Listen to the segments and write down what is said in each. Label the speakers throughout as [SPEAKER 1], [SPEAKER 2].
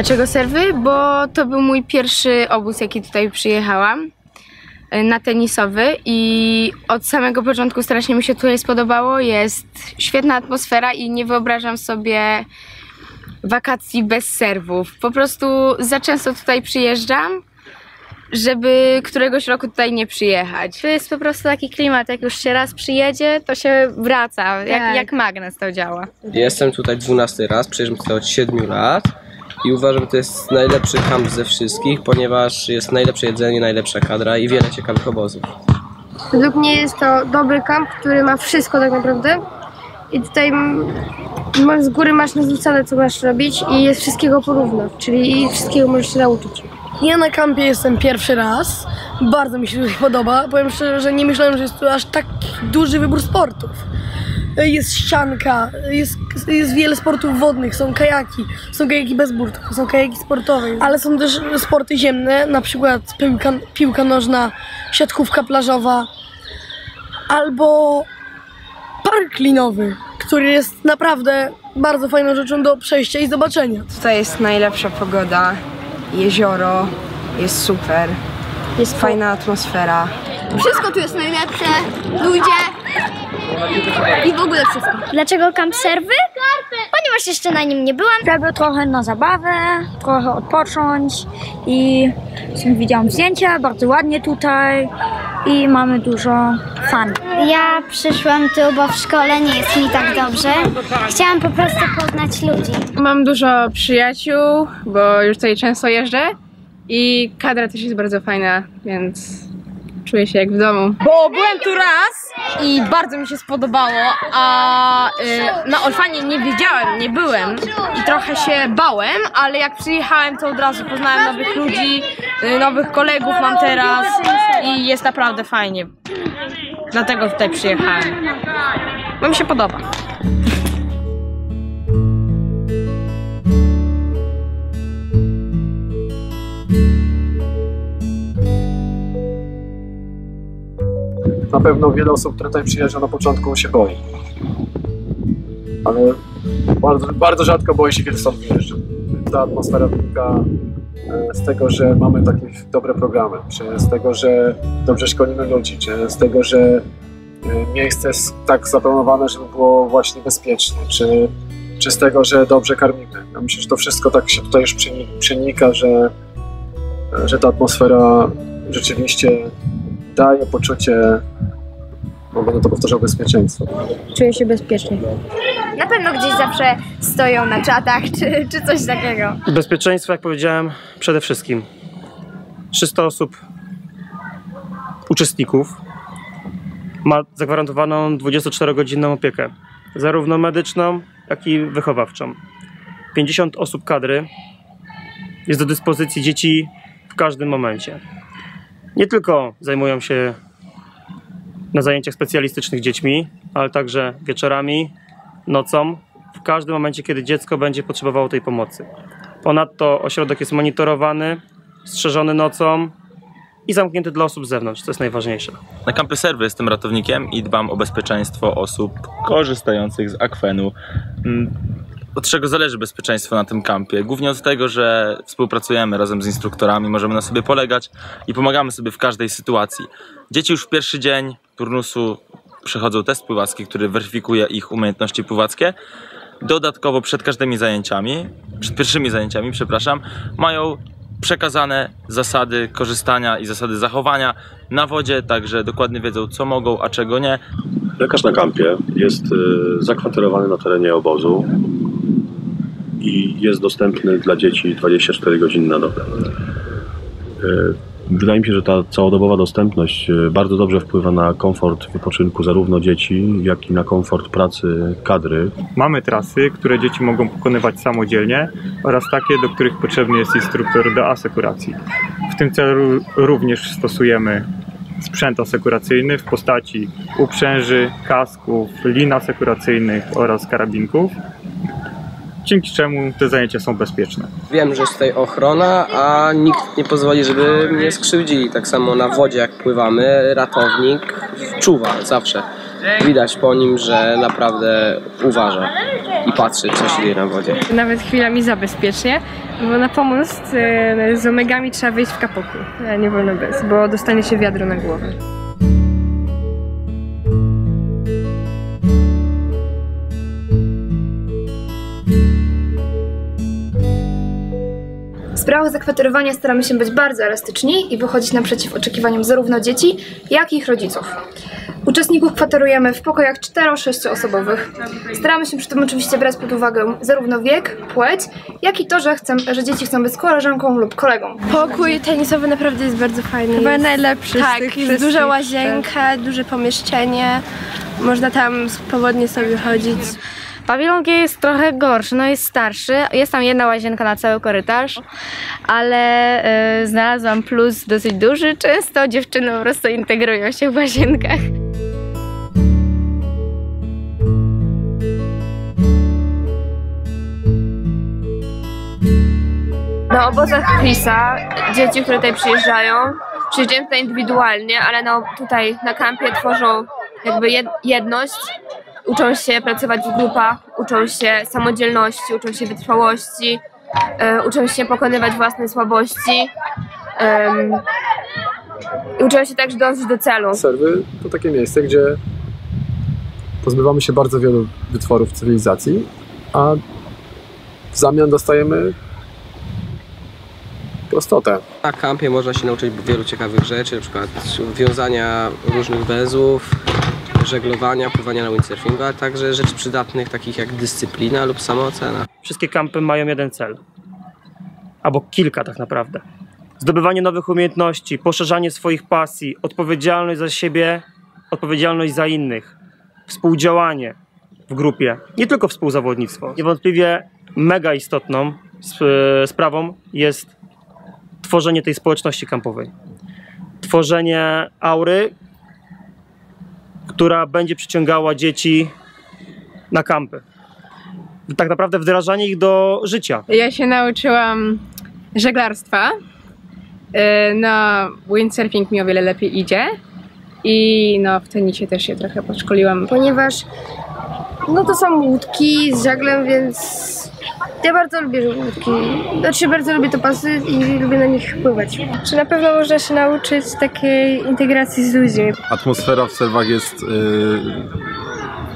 [SPEAKER 1] Dlaczego serwy? Bo to był mój pierwszy obóz, jaki tutaj przyjechałam y, na tenisowy i od samego początku strasznie mi się tutaj spodobało. Jest świetna atmosfera i nie wyobrażam sobie wakacji bez serwów. Po prostu za często tutaj przyjeżdżam, żeby któregoś roku tutaj nie przyjechać.
[SPEAKER 2] To jest po prostu taki klimat, jak już się raz przyjedzie, to się wraca,
[SPEAKER 1] Tak.
[SPEAKER 2] jak, jak magnes to działa.
[SPEAKER 3] Jestem tutaj 12 raz, przyjeżdżam tutaj od 7 lat i uważam, że to jest najlepszy kamp ze wszystkich, ponieważ jest najlepsze jedzenie, najlepsza kadra i wiele ciekawych obozów.
[SPEAKER 4] Według mnie jest to dobry kamp, który ma wszystko tak naprawdę. I tutaj z góry masz narzucane, co masz robić i jest wszystkiego porówno, czyli wszystkiego możesz się nauczyć.
[SPEAKER 5] Ja na kampie jestem pierwszy raz. Bardzo mi się tutaj podoba. Powiem szczerze, że nie myślałem, że jest tu aż tak duży wybór sportów. Jest ścianka, jest, jest wiele sportów wodnych, są kajaki, są kajaki bez burtów, są kajaki sportowe, ale są też sporty ziemne, na przykład piłka, piłka nożna, siatkówka plażowa albo park linowy, który jest naprawdę bardzo fajną rzeczą do przejścia i zobaczenia.
[SPEAKER 6] Tutaj jest najlepsza pogoda, jezioro, jest super, jest fajna atmosfera.
[SPEAKER 4] Wszystko tu jest najlepsze, ludzie i w ogóle wszystko.
[SPEAKER 2] Dlaczego kamp serwy? Ponieważ jeszcze na nim nie byłam. Żeby trochę na zabawę, trochę odpocząć i widziałam zdjęcia, bardzo ładnie tutaj i mamy dużo fan.
[SPEAKER 7] Ja przyszłam tu, bo w szkole nie jest mi tak dobrze. Chciałam po prostu poznać ludzi.
[SPEAKER 1] Mam dużo przyjaciół, bo już tutaj często jeżdżę i kadra też jest bardzo fajna, więc czuję się jak w domu.
[SPEAKER 8] Bo byłem tu raz i bardzo mi się spodobało, a y, na Olfanie nie wiedziałem, nie byłem i trochę się bałem, ale jak przyjechałem to od razu poznałem nowych ludzi, y, nowych kolegów mam teraz i jest naprawdę fajnie. Dlatego tutaj przyjechałem. Bo mi się podoba.
[SPEAKER 9] Na pewno wiele osób, które tutaj przyjeżdża na początku się boi. Ale bardzo, bardzo rzadko boi się, kiedy stąd wyjeżdża. Ta atmosfera wynika e, z tego, że mamy takie dobre programy, czy z tego, że dobrze szkolimy ludzi, czy z tego, że e, miejsce jest tak zaplanowane, żeby było właśnie bezpiecznie, czy, czy z tego, że dobrze karmimy. Ja myślę, że to wszystko tak się tutaj już przeni- przenika, że, że ta atmosfera rzeczywiście daje poczucie, no będę to powtarzał, bezpieczeństwa.
[SPEAKER 4] Czuję się bezpiecznie.
[SPEAKER 2] Na pewno gdzieś zawsze stoją na czatach czy, czy coś takiego.
[SPEAKER 10] Bezpieczeństwo, jak powiedziałem, przede wszystkim. 300 osób, uczestników, ma zagwarantowaną 24-godzinną opiekę, zarówno medyczną, jak i wychowawczą. 50 osób kadry jest do dyspozycji dzieci w każdym momencie. Nie tylko zajmują się na zajęciach specjalistycznych dziećmi, ale także wieczorami, nocą, w każdym momencie, kiedy dziecko będzie potrzebowało tej pomocy. Ponadto ośrodek jest monitorowany, strzeżony nocą i zamknięty dla osób z zewnątrz, co jest najważniejsze.
[SPEAKER 11] Na kampie serwy jestem ratownikiem i dbam o bezpieczeństwo osób korzystających z akwenu. Od czego zależy bezpieczeństwo na tym kampie? Głównie od tego, że współpracujemy razem z instruktorami, możemy na sobie polegać i pomagamy sobie w każdej sytuacji. Dzieci już w pierwszy dzień turnusu przechodzą test pływacki, który weryfikuje ich umiejętności pływackie. Dodatkowo przed każdymi zajęciami, przed pierwszymi zajęciami, przepraszam, mają przekazane zasady korzystania i zasady zachowania na wodzie, także dokładnie wiedzą, co mogą, a czego nie.
[SPEAKER 12] Lekarz na kampie jest y, zakwaterowany na terenie obozu i jest dostępny dla dzieci 24 godziny na dobę. Y, Wydaje mi się, że ta całodobowa dostępność y, bardzo dobrze wpływa na komfort wypoczynku zarówno dzieci, jak i na komfort pracy kadry.
[SPEAKER 13] Mamy trasy, które dzieci mogą pokonywać samodzielnie oraz takie, do których potrzebny jest instruktor do asekuracji. W tym celu również stosujemy sprzęt asekuracyjny w postaci uprzęży, kasków, lin asekuracyjnych oraz karabinków, dzięki czemu te zajęcia są bezpieczne.
[SPEAKER 3] Wiem, że jest tutaj ochrona, a nikt nie pozwoli, żeby mnie skrzywdzili. Tak samo na wodzie jak pływamy, ratownik czuwa zawsze. Widać po nim, że naprawdę uważa. i patrzy, co się dzieje na wodzie.
[SPEAKER 4] Nawet chwilami zabezpiecznie, bo na pomost e, z omegami trzeba wyjść w kapoku, nie wolno bez, bo dostanie się wiadro na głowę.
[SPEAKER 14] W sprawach zakwaterowania staramy się być bardzo elastyczni i wychodzić naprzeciw oczekiwaniom zarówno dzieci, jak i ich rodziców. Uczestników kwaterujemy w pokojach 4-6 osobowych. Staramy się przy tym oczywiście brać pod uwagę zarówno wiek, płeć, jak i to, że, chcę, że dzieci chcą być z koleżanką lub kolegą.
[SPEAKER 4] Pokój tenisowy naprawdę jest bardzo fajny.
[SPEAKER 14] Chyba
[SPEAKER 4] jest,
[SPEAKER 14] najlepszy z
[SPEAKER 4] Tak,
[SPEAKER 14] tych
[SPEAKER 4] jest
[SPEAKER 14] wszystkich,
[SPEAKER 4] duża
[SPEAKER 14] tak.
[SPEAKER 4] łazienka, duże pomieszczenie. Można tam swobodnie sobie chodzić.
[SPEAKER 1] Pawilon G jest trochę gorszy, no jest starszy. Jest tam jedna łazienka na cały korytarz, ale y, znalazłam plus dosyć duży. Często dziewczyny po prostu integrują się w łazienkach.
[SPEAKER 15] Na obozach Chrisa dzieci, które tutaj przyjeżdżają, przyjeżdżają tutaj indywidualnie, ale no, tutaj na kampie tworzą jakby jed- jedność. Uczą się pracować w grupach, uczą się samodzielności, uczą się wytrwałości, e, uczą się pokonywać własne słabości. i uczą się także dążyć do celu.
[SPEAKER 9] Serwy to takie miejsce, gdzie pozbywamy się bardzo wielu wytworów cywilizacji, a w zamian dostajemy prostotę.
[SPEAKER 3] Na kampie można się nauczyć wielu ciekawych rzeczy, na przykład wiązania różnych węzłów, żeglowania, pływania na windsurfingu, ale także rzeczy przydatnych takich jak dyscyplina lub samoocena.
[SPEAKER 10] Wszystkie kampy mają jeden cel. Albo kilka tak naprawdę. Zdobywanie nowych umiejętności, poszerzanie swoich pasji, odpowiedzialność za siebie, odpowiedzialność za innych, współdziałanie w grupie, nie tylko współzawodnictwo. Niewątpliwie mega istotną sp- sprawą jest tworzenie tej społeczności kampowej. Tworzenie aury, która będzie przyciągała dzieci na kampy. Tak naprawdę wdrażanie ich do życia.
[SPEAKER 4] Ja się nauczyłam żeglarstwa. Yy, No, windsurfing mi o wiele lepiej idzie. I no, w tenisie też się trochę podszkoliłam.
[SPEAKER 16] Ponieważ no to są łódki z żaglem, więc ja bardzo lubię łódki. Znaczy bardzo lubię to pasy i lubię na nich pływać.
[SPEAKER 4] Czy na pewno można się nauczyć takiej integracji z ludźmi?
[SPEAKER 17] Atmosfera w serwach jest yy,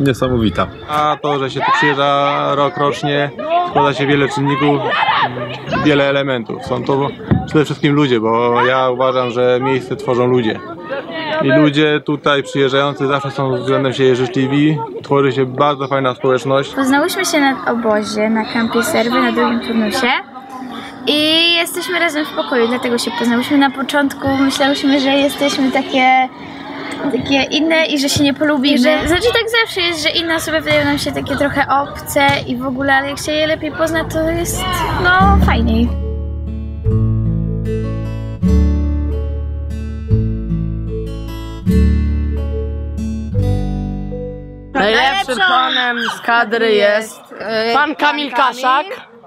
[SPEAKER 17] niesamowita. A to, że się tu przyjeżdża rok rocznie, składa się wiele czynników, wiele elementów. Są to przede wszystkim ludzie, bo ja uważam, że miejsce tworzą ludzie. I ludzie tutaj przyjeżdżający zawsze są względem siebie życzliwi, tworzy się bardzo fajna społeczność.
[SPEAKER 2] Poznałyśmy się na obozie na kampie Serwy na drugim turnusie i jesteśmy razem w pokoju, dlatego się poznałyśmy na początku. Myślałyśmy, że jesteśmy takie takie inne i że się nie polubimy. Że, znaczy tak zawsze jest, że inne osoby wydają nam się takie trochę obce i w ogóle, ale jak się je lepiej pozna, to jest no fajniej.
[SPEAKER 8] Najlepszym panem z kadry jest pan Kamil Kaszak.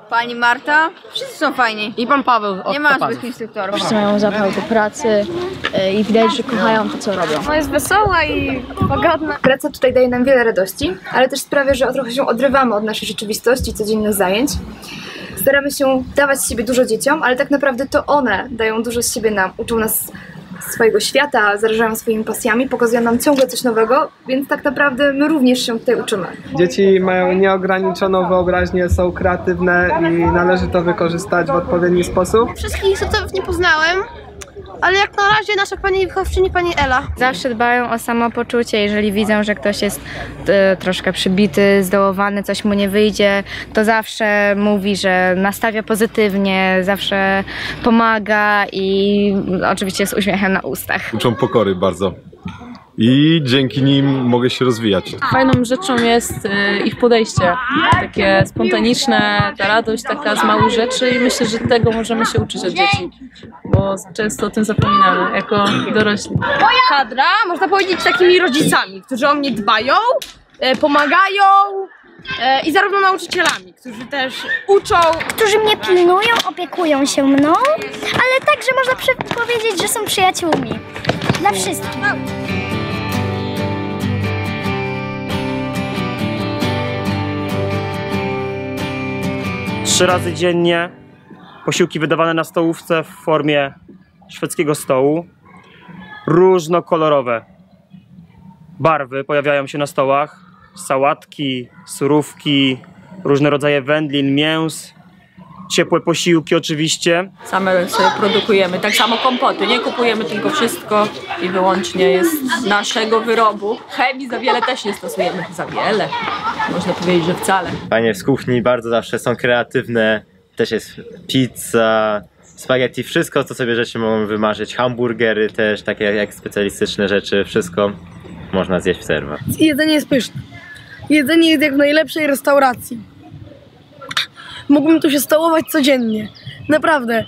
[SPEAKER 18] Pani Marta. Wszyscy są fajni.
[SPEAKER 8] I pan Paweł od
[SPEAKER 18] Nie ma
[SPEAKER 8] Topazów.
[SPEAKER 18] złych instruktorów.
[SPEAKER 2] Wszyscy mają zapał do pracy e, i widać, że kochają to, co robią.
[SPEAKER 14] No jest wesoła i pogodna. Praca tutaj daje nam wiele radości, ale też sprawia, że trochę się odrywamy od naszej rzeczywistości, codziennych zajęć. Staramy się dawać z siebie dużo dzieciom, ale tak naprawdę to one dają dużo z siebie nam. Uczą nas swojego świata, zarażają swoimi pasjami, pokazują nam ciągle coś nowego, więc tak naprawdę my również się tutaj uczymy.
[SPEAKER 19] Dzieci mają nieograniczoną wyobraźnię, są kreatywne i należy to wykorzystać w odpowiedni sposób.
[SPEAKER 20] Wszystkich instruktorów nie poznałem, ale jak na razie nasza pani wychowczyni, pani Ela.
[SPEAKER 1] Zawsze dbają o samopoczucie, jeżeli widzą, że ktoś jest e, troszkę przybity, zdołowany, coś mu nie wyjdzie, to zawsze mówi, że nastawia pozytywnie, zawsze pomaga i oczywiście z uśmiechem na ustach.
[SPEAKER 17] Uczą pokory bardzo. I dzięki nim mogę się rozwijać.
[SPEAKER 21] Fajną rzeczą jest y, ich podejście, takie spontaniczne, ta radość taka z małych rzeczy i myślę, że tego możemy się uczyć od dzieci, bo często o tym zapominamy jako dorośli.
[SPEAKER 8] Moja kadra, można powiedzieć, takimi rodzicami, którzy o mnie dbają, e, pomagają e, i zarówno nauczycielami, którzy też uczą.
[SPEAKER 7] Którzy mnie pilnują, opiekują się mną, ale także można powiedzieć, że są przyjaciółmi. Dla wszystkich.
[SPEAKER 10] Trzy razy dziennie. Posiłki wydawane na stołówce w formie szwedzkiego stołu. Różnokolorowe barwy pojawiają się na stołach. Sałatki, surówki, różne rodzaje wędlin, mięs, ciepłe posiłki oczywiście.
[SPEAKER 21] Same sobie produkujemy. Tak samo kompoty. Nie kupujemy tylko wszystko i wyłącznie jest z naszego wyrobu. Chemii za wiele też nie stosujemy. Za wiele. Można powiedzieć, że wcale.
[SPEAKER 22] Fajnie z kuchni bardzo zawsze są kreatywne. Też jest pizza, spaghetti, wszystko co sobie rzeczy mogą wymarzyć. Hamburgery też, takie jak specjalistyczne rzeczy, wszystko można zjeść w serwach.
[SPEAKER 23] Jedzenie jest pyszne. Jedzenie jest jak w najlepszej restauracji. Mógłbym tu się stołować codziennie. Naprawdę.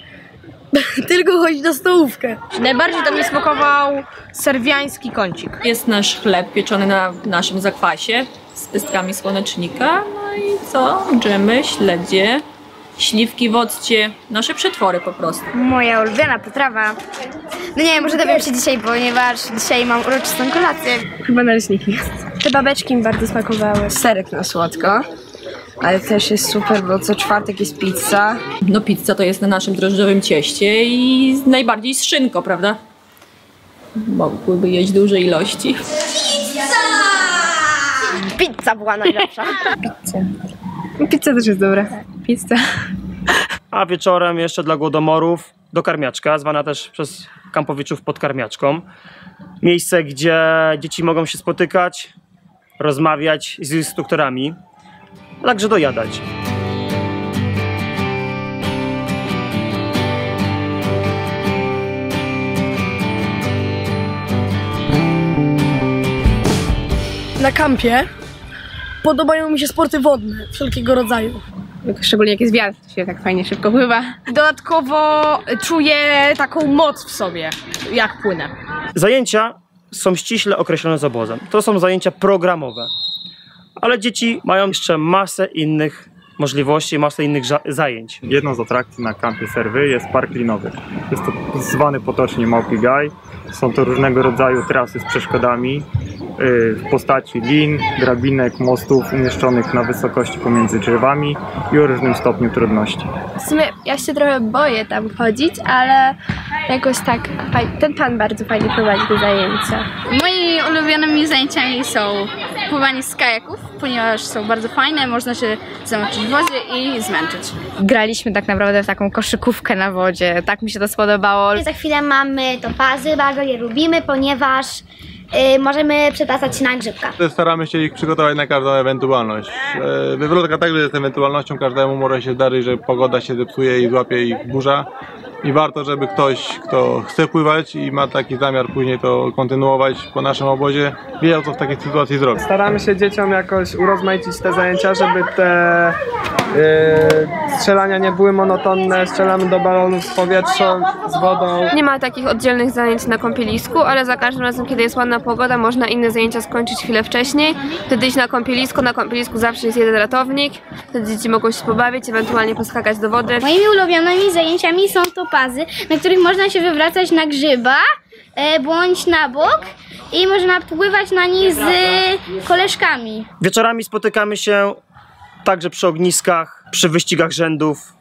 [SPEAKER 23] Tylko chodzić na stołówkę.
[SPEAKER 8] Najbardziej to mnie smakował serwiański kącik.
[SPEAKER 21] Jest nasz chleb pieczony na naszym zakwasie z pestkami słonecznika. No i co? Dżemy, śledzie, śliwki w occie. Nasze przetwory po prostu.
[SPEAKER 1] Moja ulubiona potrawa. No nie wiem, może dowiem się dzisiaj, ponieważ dzisiaj mam uroczystą kolację.
[SPEAKER 6] Chyba naleśniki.
[SPEAKER 4] Te babeczki mi bardzo smakowały.
[SPEAKER 6] Serek na słodko. Ale też jest super, bo co czwartek jest pizza.
[SPEAKER 21] No pizza to jest na naszym drożdżowym cieście i najbardziej z szynką, prawda? Mogłyby jeść duże ilości.
[SPEAKER 1] Pizza była najlepsza.
[SPEAKER 6] Pizza też jest dobra. Pizza.
[SPEAKER 10] A wieczorem jeszcze dla głodomorów dokarmiaczka, zwana też przez kampowiczów podkarmiaczką. Miejsce, gdzie dzieci mogą się spotykać, rozmawiać z instruktorami, a także dojadać.
[SPEAKER 23] Na kampie podobają mi się sporty wodne wszelkiego rodzaju.
[SPEAKER 6] Szczególnie jak jest wiatr, to się tak fajnie szybko pływa.
[SPEAKER 8] Dodatkowo czuję taką moc w sobie, jak płynę.
[SPEAKER 10] Zajęcia są ściśle określone z obozem. To są zajęcia programowe. Ale dzieci mają jeszcze masę innych możliwości, masę innych zajęć.
[SPEAKER 13] Jedną z atrakcji na kampie Serwy jest park linowy. Jest to zwany potocznie Małpi Gaj. Są to różnego rodzaju trasy z przeszkodami yy, w postaci lin, drabinek, mostów umieszczonych na wysokości pomiędzy drzewami i o różnym stopniu trudności.
[SPEAKER 4] W sumie ja się trochę boję tam chodzić, ale jakoś tak ten pan bardzo fajnie prowadzi te zajęcia.
[SPEAKER 1] Moimi ulubionymi zajęciami są pływanie z kajaków, ponieważ są bardzo fajne, można się zamoczyć w wodzie i zmęczyć. Graliśmy tak naprawdę w taką koszykówkę na wodzie, tak mi się to spodobało.
[SPEAKER 7] Za chwilę mamy topazy, bardzo je lubimy, ponieważ y, możemy przetasać na grzybka.
[SPEAKER 17] Staramy się ich przygotować na każdą ewentualność. E, Wywrotka także jest ewentualnością, każdemu może się zdarzyć, że pogoda się zepsuje i złapie ich burza. I warto, żeby ktoś, kto chce pływać i ma taki zamiar później to kontynuować po naszym obozie, wiedział co w takiej sytuacji zrobić.
[SPEAKER 19] Staramy się dzieciom jakoś urozmaicić te zajęcia, żeby te yy, strzelania nie były monotonne. Strzelamy do balonów z powietrzem, z wodą.
[SPEAKER 15] Nie ma takich oddzielnych zajęć na kąpielisku, ale za każdym razem, kiedy jest ładna pogoda, można inne zajęcia skończyć chwilę wcześniej. Wtedy iść na kąpielisko. Na kąpielisku zawsze jest jeden ratownik. Wtedy dzieci mogą się pobawić, ewentualnie poskakać do wody.
[SPEAKER 7] Moimi ulubionymi zajęciami są topazy, na których można się wywracać na grzyba, e, bądź na bok i można pływać na nich z koleżkami.
[SPEAKER 10] Wieczorami spotykamy się także przy ogniskach, przy wyścigach rzędów,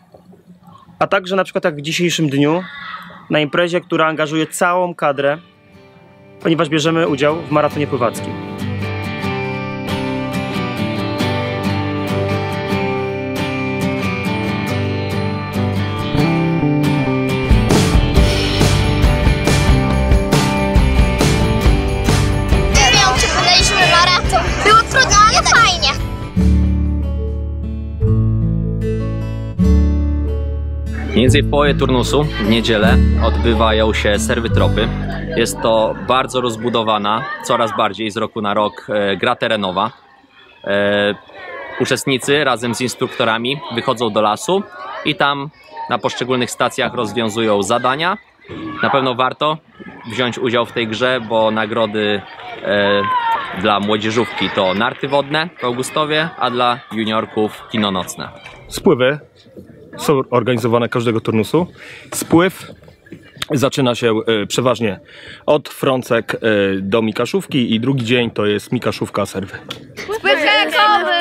[SPEAKER 10] a także na przykład jak w dzisiejszym dniu na imprezie, która angażuje całą kadrę, ponieważ bierzemy udział w maratonie pływackim.
[SPEAKER 24] W połowie turnusu w niedzielę odbywają się serwy tropy. Jest to bardzo rozbudowana, coraz bardziej z roku na rok e, gra terenowa. E, uczestnicy razem z instruktorami wychodzą do lasu i tam na poszczególnych stacjach rozwiązują zadania. Na pewno warto wziąć udział w tej grze, bo nagrody e, dla młodzieżówki to narty wodne w Augustowie, a dla juniorków kino nocne.
[SPEAKER 25] Spływy są organizowane każdego turnusu. Spływ zaczyna się e, przeważnie od frącek e, do Mikaszówki i drugi dzień to jest Mikaszówka serwy.
[SPEAKER 1] Spływ kajakowy!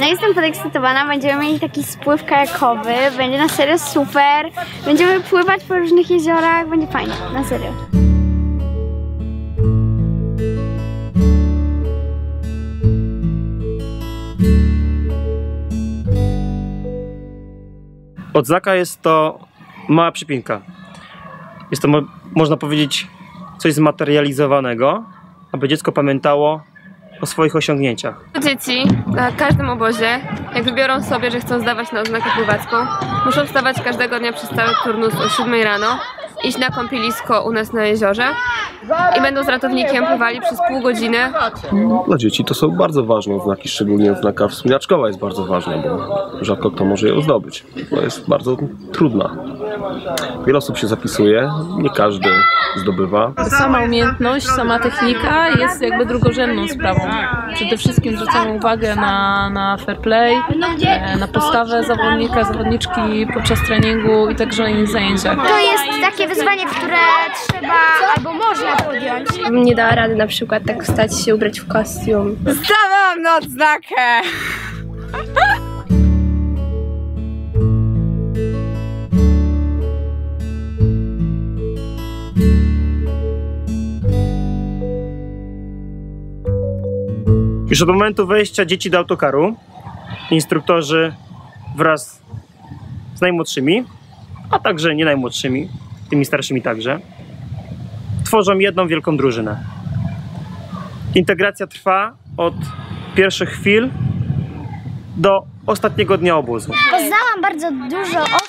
[SPEAKER 7] No jestem podekscytowana, będziemy mieli taki spływ kajakowy, będzie na serio super. Będziemy pływać po różnych jeziorach, będzie fajnie, na serio.
[SPEAKER 10] Odzaka jest to mała przypinka. Jest to, mo- można powiedzieć, coś zmaterializowanego, aby dziecko pamiętało o swoich osiągnięciach.
[SPEAKER 15] Dzieci na każdym obozie, jak wybiorą sobie, że chcą zdawać na oznakę pływacką, muszą wstawać każdego dnia przez cały turnus o 7 rano, iść na kąpielisko u nas na jeziorze i będą z ratownikiem pływali przez pół godziny.
[SPEAKER 12] Dla dzieci to są bardzo ważne oznaki, szczególnie oznaka wspinaczkowa jest bardzo ważna, bo rzadko kto może ją zdobyć. To jest bardzo trudna. Wiele osób się zapisuje, nie każdy zdobywa.
[SPEAKER 21] Sama umiejętność, sama technika jest jakby drugorzędną sprawą. Przede wszystkim zwracamy uwagę na, na fair play, e, na postawę zawodnika, zawodniczki podczas treningu i także na innych zajęciach.
[SPEAKER 7] To jest takie wyzwanie, które trzeba albo można podjąć.
[SPEAKER 26] Nie dała rady na przykład tak wstać się, ubrać w kostium.
[SPEAKER 8] Stawam na
[SPEAKER 10] Już od momentu wejścia dzieci do autokaru instruktorzy wraz z najmłodszymi, a także nie najmłodszymi, tymi starszymi także, tworzą jedną wielką drużynę. Integracja trwa od pierwszych chwil do ostatniego dnia obozu.
[SPEAKER 7] Poznałam bardzo dużo osób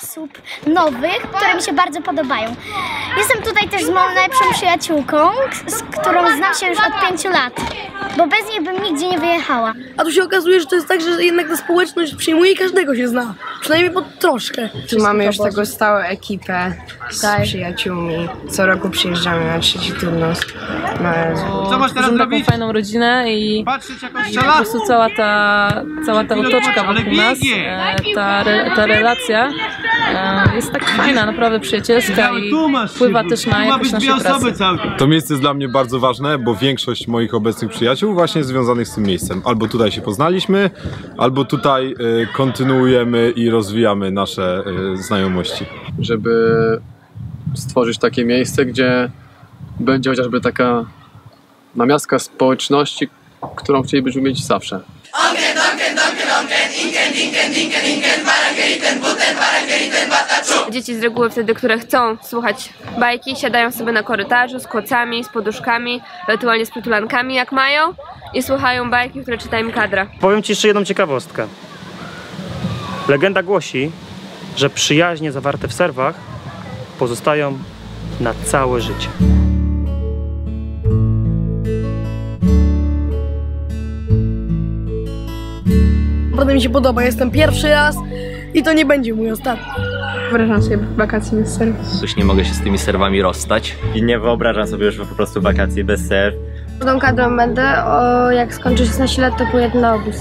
[SPEAKER 7] nowych, które mi się bardzo podobają. Jestem tutaj też z moją najlepszą przyjaciółką, z którą znam się już od pięciu lat, bo bez niej bym nigdzie nie wyjechała.
[SPEAKER 5] A tu się okazuje, że to jest tak, że jednak ta społeczność przyjmuje i każdego się zna. Przynajmniej pod troszkę.
[SPEAKER 4] Tu mamy już taką stałą ekipę z przyjaciółmi. Co roku przyjeżdżamy na trzeci turnus. No,
[SPEAKER 21] Co masz teraz taką fajną rodzinę i, i po prostu cała ta, cała ta otoczka wokół nas, e, ta, re, ta relacja jest tak fajna, naprawdę przyjacielska i wpływa też na jakość naszej pracy.
[SPEAKER 27] To miejsce jest dla mnie bardzo ważne, bo większość moich obecnych przyjaciół właśnie jest związanych z tym miejscem. Albo tutaj się poznaliśmy, albo tutaj y, kontynuujemy i rozwijamy nasze y, znajomości.
[SPEAKER 9] żeby stworzyć takie miejsce, gdzie będzie chociażby taka namiastka społeczności, którą chcielibyśmy mieć zawsze.
[SPEAKER 15] Dzieci z reguły wtedy, które chcą słuchać bajki, siadają sobie na korytarzu z kocami, z poduszkami, ewentualnie z przytulankami jak mają i słuchają bajki, które czyta im kadra.
[SPEAKER 10] Powiem Ci jeszcze jedną ciekawostkę. Legenda głosi, że przyjaźnie zawarte w serwach pozostają na całe życie.
[SPEAKER 5] Naprawdę mi się podoba, jestem pierwszy raz i to nie będzie mój ostatni.
[SPEAKER 28] Wyobrażam sobie wakacje bez serwis.
[SPEAKER 24] Już nie mogę się z tymi serwami rozstać.
[SPEAKER 22] I nie wyobrażam sobie już po prostu wakacji bez serw.
[SPEAKER 26] Tą kadrą będę, o, jak skończę 16 lat, to pojedę na obóz,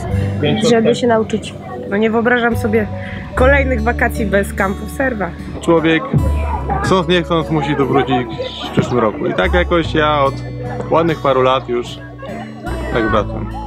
[SPEAKER 26] żeby się nauczyć.
[SPEAKER 4] No nie wyobrażam sobie kolejnych wakacji bez kampu w serwach.
[SPEAKER 27] Człowiek chcąc nie chcąc musi tu wrócić w przyszłym roku. I tak jakoś ja od ładnych paru lat już tak wracam.